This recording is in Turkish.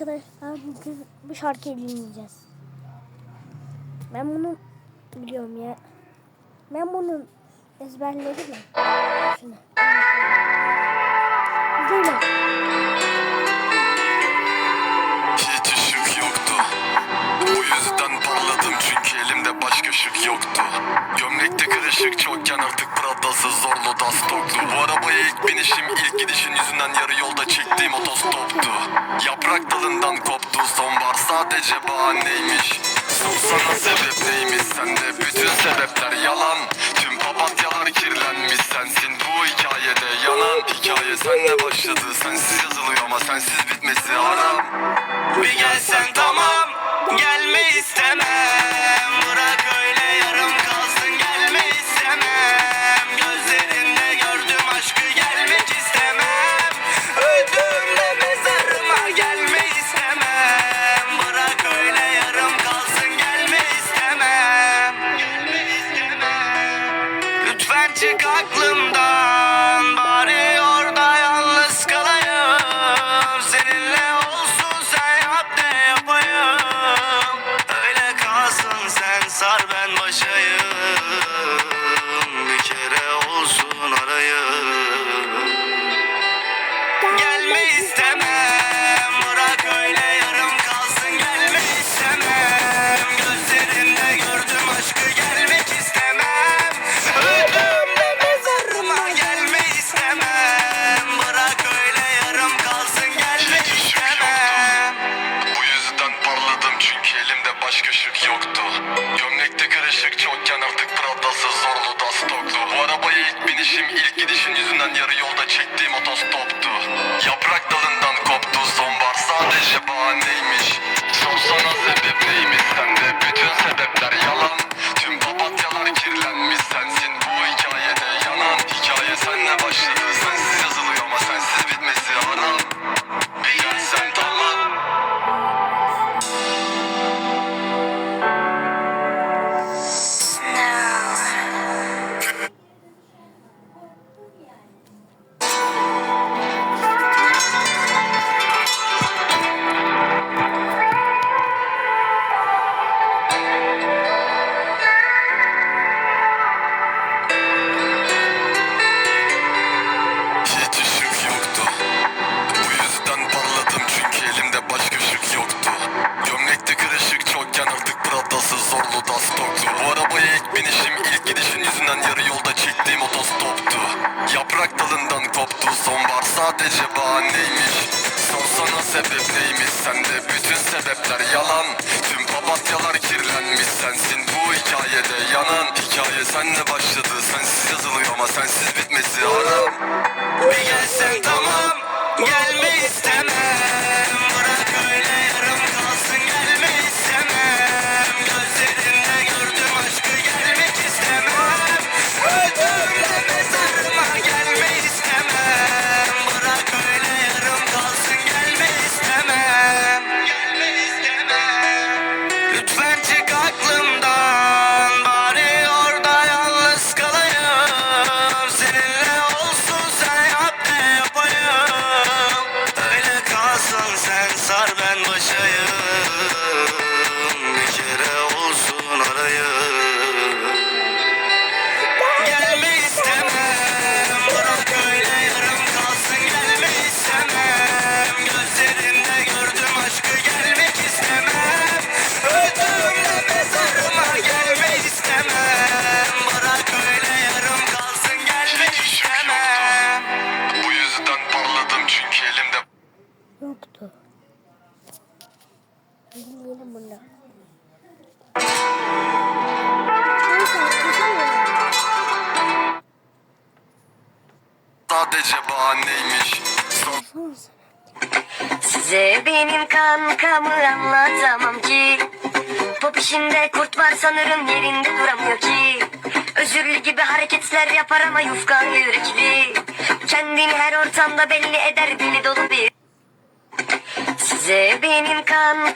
Arkadaşlar bugün bu şarkıyı dinleyeceğiz. Ben bunu biliyorum ya. Ben bunu ezberledim ya. Şunu. Hiç ışık yoktu Bu yüzden parladım çünkü elimde başka ışık yoktu Gömlekte kırışık çokken artık Prada'sı zorlu da stoklu Bu arabaya ilk binişim ilk gidişin yüzünden yarı yolda çektiğim otostoptu Yaprak dalından koptu sonbahar sadece bahaneymiş. Sorsana sebep neymiş sende? Bütün sebepler yalan. Tüm papatyalar kirlenmiş sensin bu hikayede yanan. Hikaye senle başladı sensiz yazılıyor ama sensiz bitmesi haram. Bir gelsen Lütfen başka ışık yoktu. Gömlekte kırışık çokken artık Prada'sı zorlu da stoklu Bu arabaya ilk binişim ilk gidişin yüzünden yarı yolda çektiğim otostoptu ilk binişim ilk gidişin yüzünden yarı yolda çektiğim otostoptu. Yaprak dalından koptu sonbahar sadece bahaneymiş. Sorsana sebep neymiş sende bütün sebepler yalan. Tüm papatyalar kirlenmiş sensin bu hikayede yanan. Hikaye senle başladı sensiz yazılıyor ama sensiz bitmesi haram. Bir gelsen tamam sadece bahaneymiş. Size benim kankamı anlatamam ki. Pop işinde kurt var sanırım yerinde duramıyor ki. Özürlü gibi hareketler yapar ama yufka yürekli. Kendini her ortamda belli eder dili dolu bir Size benim kankam